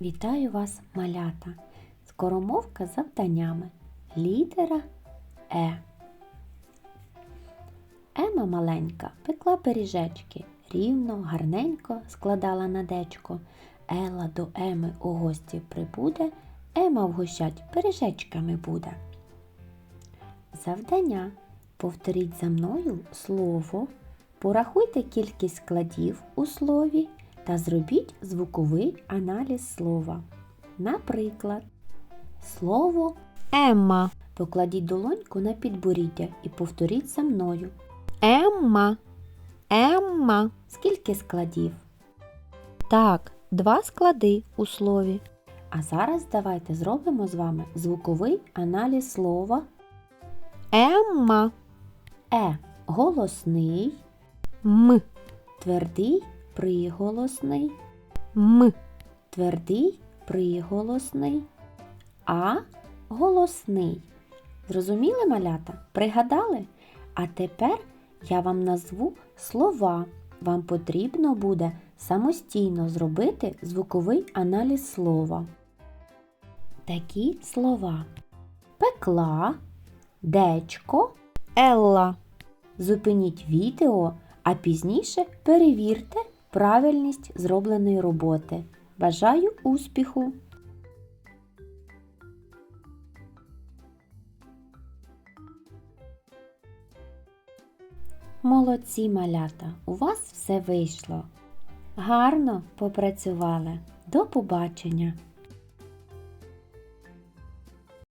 Вітаю вас, малята! Скоромовка з завданнями. Літера Е. Ема маленька пекла пиріжечки, рівно, гарненько складала на дечко. Ела до Еми у гості прибуде, Ема вгощать пиріжечками буде. Завдання. Повторіть за мною слово, порахуйте кількість складів у слові та зробіть звуковий аналіз слова. Наприклад, слово Емма, покладіть долоньку на підборіддя і повторіть за мною. Емма, Емма. Скільки складів? Так, два склади у слові. А зараз давайте зробимо з вами звуковий аналіз слова Емма, Е. Голосний, М, твердий, приголосний, М. твердий, приголосний, А. Голосний. Зрозуміли малята? Пригадали? А тепер я вам назву слова. Вам потрібно буде самостійно зробити звуковий аналіз слова. Такі слова: пекла, дечко. Елла. Зупиніть відео, а пізніше перевірте правильність зробленої роботи. Бажаю успіху! Молодці малята! У вас все вийшло. Гарно попрацювали. До побачення!